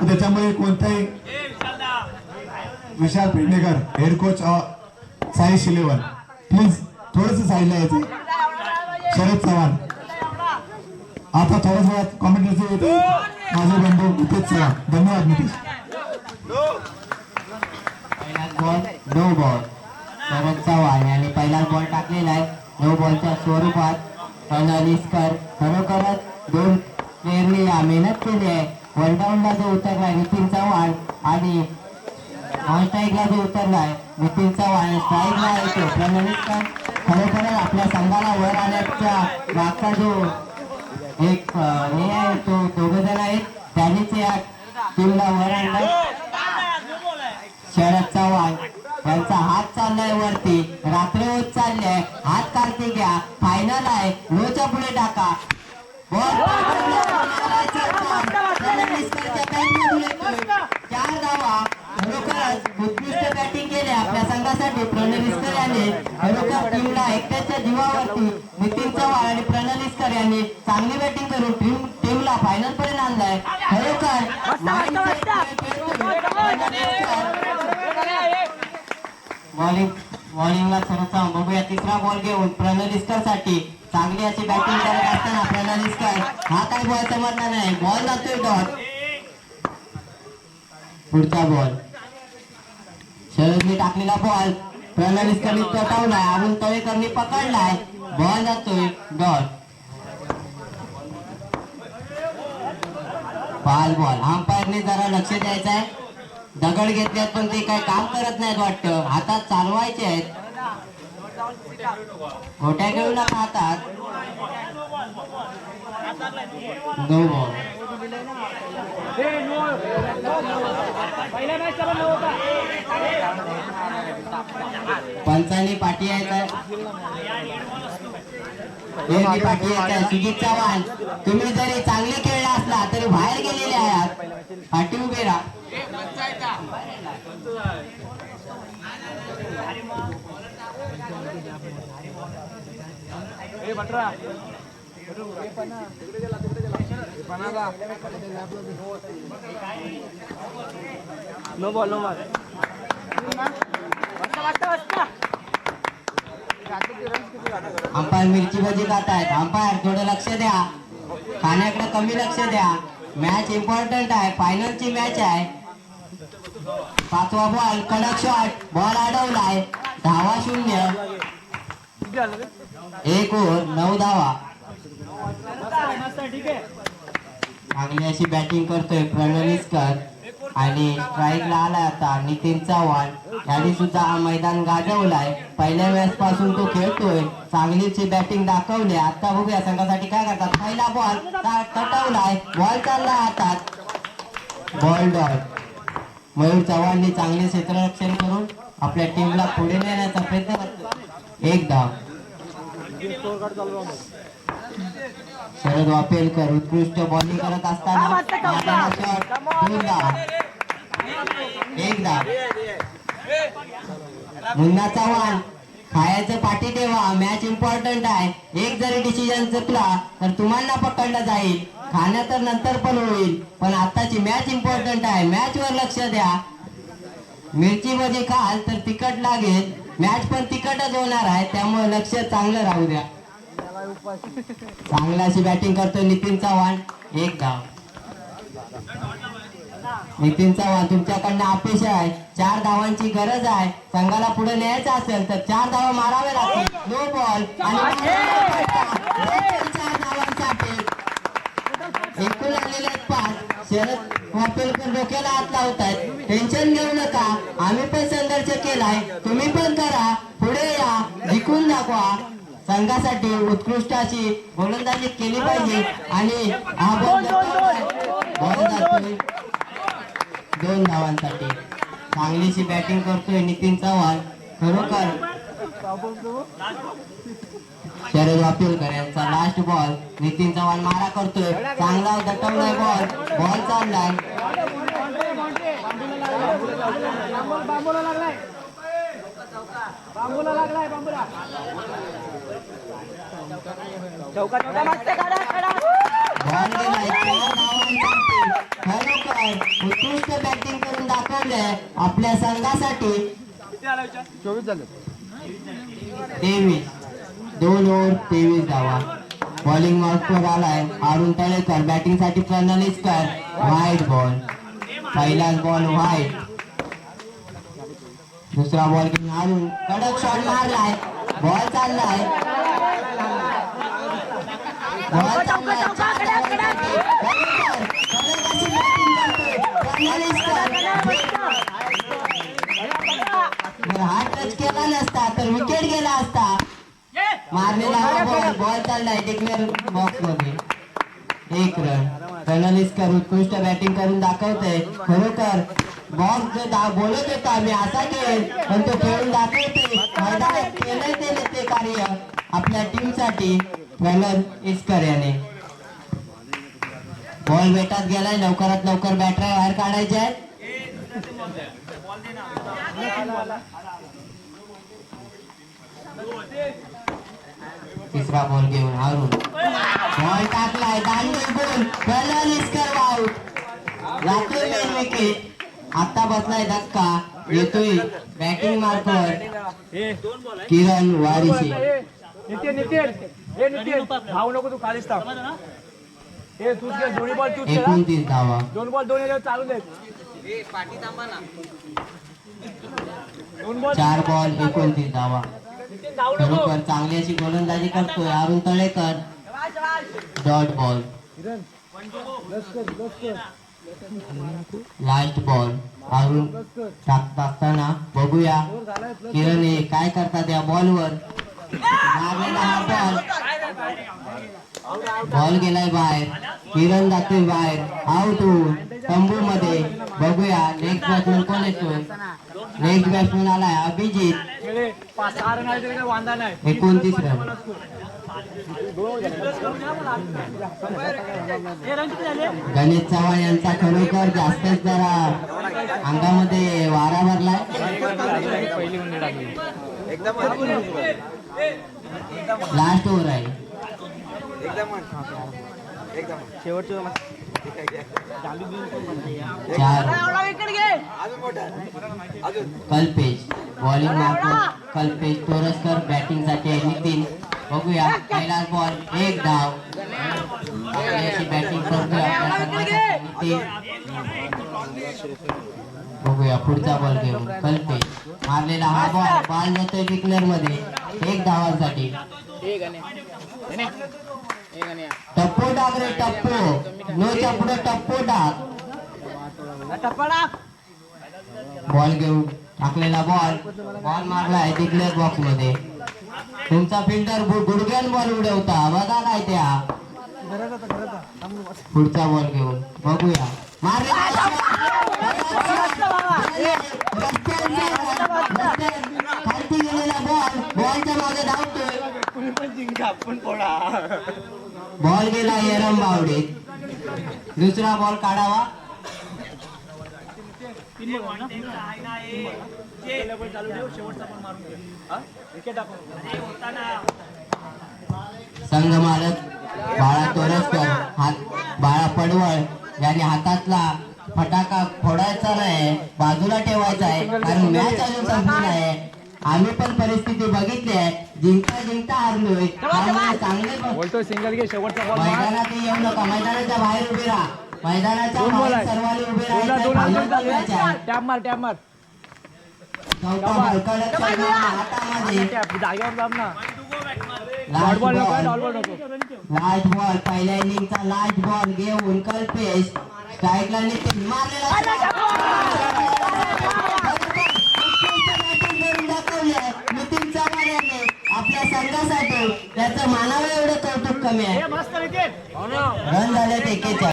त्याच्यामुळे कोणताही Vishal Pednekar head coach साई शिलेवर. प्लीज थोडस साईडला यायचं. शरद चव्हाण. आता थोडस वेळात कॉमेंट्रीचे होते. माझे बंधू नितेश चव्हाण. धन्यवाद Nitesh. Ball no ball Sharad Chavan यांनी पहिला बॉल टाकलेला आहे. नो बॉलच्या स्वरूपात अनालिस्कर खरोखरच दोन प्लेअरने या मेहनत केली आहे. वन जो उतरलाय नितीन चव्हाण आणि ऑन जो उतरलाय नितीन चव्हाण. स्ट्राईकला येतो प्रणविस्कर खरोखरच आपल्या संघाला वर आल्याच्या मागचा जो एक हे आहे तो दोघ जण आहेत. त्यांनीच या टीमला वर आणलं शरद चव्हाण यांचा हात चाललाय वरती. रात्र होत चाललाय. हात कार्तिक घ्या. फायनल आहे. लोच्या पुढे टाका. बॉल चार धावा खरोखरच उत्कृष्ट बॅटिंग केली आपल्या संघासाठी प्रणलिस्कर यांनी खरोखर टीमला एकट्याच्या जीवावरती नितीन चव्हाण आणि प्रणलिस्कर यांनी चांगली बॅटिंग करून टीम टीमला फायनल पर्यंत आणलाय खरोखर बॉलिंग बॉलिंगला बघूया तिसरा बॉल घेऊन प्रणलिस्करसाठी चांगली अशी बॅटिंग करत असताना प्रणलिस्कर हा काय बॉल समजणार नाही बॉल जातोय डॉट पुढचा बॉल शरदने टाकलेला बॉल प्रणलिस्करने तटावलाय अरुण तळेकरनी पकडलाय. बॉल जातोय. डॉट पाल बॉल अंपायरने जरा लक्ष द्यायचं आहे. दगड घेतल्यात पण ते काय काम करत नाहीत वाटतं. हातात चालवायचे आहेत. खोट्या घेऊ नका हातात. नो बॉल पंचांनी पाठी पाठी यायचं सुजित चव्हाण. तुम्ही जरी चांगले खेळला असला तरी बाहेर गेलेले आहात पाठी उभे राहा. No ball no ball umpire मिरची भजी खात आहेत अंपायर थोडं लक्ष द्या. खाण्याकडे कमी लक्ष द्या. मॅच इम्पॉर्टंट आहे. फायनलची मॅच आहे. पाचवा बॉल कडक शॉट बॉल अडवलाय. धावा शून्य. एक ओव्हर नऊ धावा. चांगली अशी बॅटिंग करतोय प्रणलिस्कर आणि स्ट्राईकला आलाय आता नितीन चव्हाण. यांनी सुद्धा हा मैदान गाजवलाय. पहिल्या मॅच पासून तो खेळतोय. चांगलीची बॅटिंग दाखवली. आता बघूया संघासाठी काय करतात. पहिला बॉल तटवलाय. बॉल चाललाय हातात बॉल डॉट मयूर चव्हाणने चांगले क्षेत्ररक्षण करून आपल्या टीमला पुढे नेण्याचा प्रयत्न करतो एक धाव शरद वापेलकर उत्कृष्ट बॉलिंग करत असताना मारलेला shot, दोन धाव एक धाव मुन्ना चव्हाण खायचं पाठी ठेवा. मॅच इम्पॉर्टंट आहे. एक जरी डिसिजन चुकला तर तुम्हाला पकडलं जाईल. खाणं तर नंतर पण होईल. पण आताची मॅच इम्पॉर्टंट आहे. मॅच वर लक्ष द्या. मिरची भजी खाल तर तिखट लागेल. मॅच पण तिखटच होणार आहे. त्यामुळे लक्ष चांगलं राहू द्या. चांगला अशी बॅटिंग करतोय नितीन चव्हाण. एक धाव नितीन चव्हाण तुमच्याकडनं अपेक्षा आहे. चार धावांची गरज आहे. संघाला पुढे न्यायचं असेल तर चार धावा मारावे लागतील. नो बॉल आणि चार धावांसाठी एकूण आलेले आहेत पाच. शरद वापेलकर डोक्याला हात लावतायत. टेन्शन घेऊ नका. आम्ही पण संघर्ष केलाय. तुम्ही पण करा. पुढे या. जिंकून दाखवा. संघासाठी उत्कृष्ट अशी गोलंदाजी केली पाहिजे. आणि दोन धावांसाठी. चांगलीशी बॅटिंग करतोय नितीन चव्हाण. खरोखर शरद वापिलकर यांचा लास्ट बॉल नितीन चव्हाण मारा करतोय. चांगला दटवलाय बॉल बॉल चाललाय. बांबूला लागलाय. बांबूला लागलाय बांबूला. चौका चौका मागते काढा आपल्या संघासाठी चोवीस झाले तेवीस. दोन ओव्हर तेवीस धावा. बॉलिंग मार्कवर आलाय. अरुण तळेकर बॅटिंगसाठी प्रणालीसकर व्हाईट बॉल पहिलाच बॉल व्हाईट दुसरा बॉल घेऊन अरुण. कडक शॉट मारलाय. बॉल चाललाय बॉल चाललाय चार धावांसाठी. तळेकर, कडक अशी batting करतोय. प्रणालीसकर. जर हा टच केला नसता तर विकेट गेला असता मारलेला बॉल बॉल चाललाय डिक्लेअर बॉक्समध्ये एक रन कर्नलिस्कर उत्कृष्ट बॅटिंग करून दाखवते खरोखर बॉक्स जो बोलत होता मी असा खेळ पण तो खेळून दाखवते मैदानात केलंय ते ते कार्य आपल्या टीमसाठी प्रणव इस्कर याने. बॉल बेटात गेलाय लवकरात लवकर बॅटरी बाहेर काढायचे आहेत तिसरा बॉल घेऊन हारून. बॉल टाकलाय दांडी बॉल कलर इस्कर आउट जातोय मेन विकेट आता बसलाय धक्का. येतोय बॅटिंग मार्कवर किरण वारिशी. नितीन नितीन. हे नितीन. धाव नको तू खालीच थांब. हे तूच घे दोन्ही बॉल तूच घे. एकोणतीस धावा. दोन बॉल दोन याच्यावर चालू दे. दोन बॉल चार बॉल एकोणतीस धावा. खरोखर चांगली अशी गोलंदाजी करतोय. Arun Talekar. Dot ball last ball Arun टाकत असताना बघूया. किरण हे काय करतात या बॉलवर हा बॉल बॉल गेलाय बाहेर. किरण जातोय बाहेर. आउट होऊन तंबू मध्ये बघूया नेक्स्ट बॅट्समॅन कोण येतो नेक्स्ट बॅट्समॅन आलाय अभिजित. एकोणतीस रन गणेश चव्हाण यांचा खरोखर जास्तच जरा अंगामध्ये वारा भरलाय. लास्ट ओव्हर आहे. शेवटचं चार. कल्पेश बॉलिंग मार्क कल्पेश तोरसकर बॅटिंगसाठी नितीन बघूया. पहिलाच बॉल एक धाव बॅटिंग बघूया पुढचा बॉल घेऊन. कल्पेश मारलेला हा बॉल बॉल जातोय डिक्लेअरमध्ये एक धावांसाठी टप्पो टाक रे टप्पो. नोच्या पुढे टप्पो टाक बॉल घेऊन टाकलेला बॉल. बॉल मारलाय डिक्लेअर बॉक्समध्ये तुमचा फिल्डर गुडघ्यान बॉल उडवता. बघा काय त्या. पुढचा बॉल घेऊन. बघूया. मारलेला बॉल. गेला एरम बावडे. दुसरा बॉल काढावा. संघ मालक बाळा तोरसकर हात बाळा पडवळ यांनी हातातला फटाका फोडायचा नाही बाजूला ठेवायचा आहे. कारण मॅच अजून संपली आहे आम्ही पण परिस्थिती बघितली आहे. जिंकता जिंकता हारलोय चांगले सिंगल घे शेवटचा बॉल मार. मैदानात येऊ नका मैदानाच्या बाहेर उभे राहा. मैदानाच्या बाहेर सर्वांनी उभे. झाले टॅप मार टॅप मार. जागेवर ना. लास्ट बॉल पहिल्या इनिंगचा लास्ट बॉल घेऊन कल्पेश. स्ट्राईकला नितीन. मारलेला नितीन चव्हाण यांनी आपल्या संघासाठी. त्याचं मानावं एवढं कौतुक कमी आहे. रन झाले एकेच्या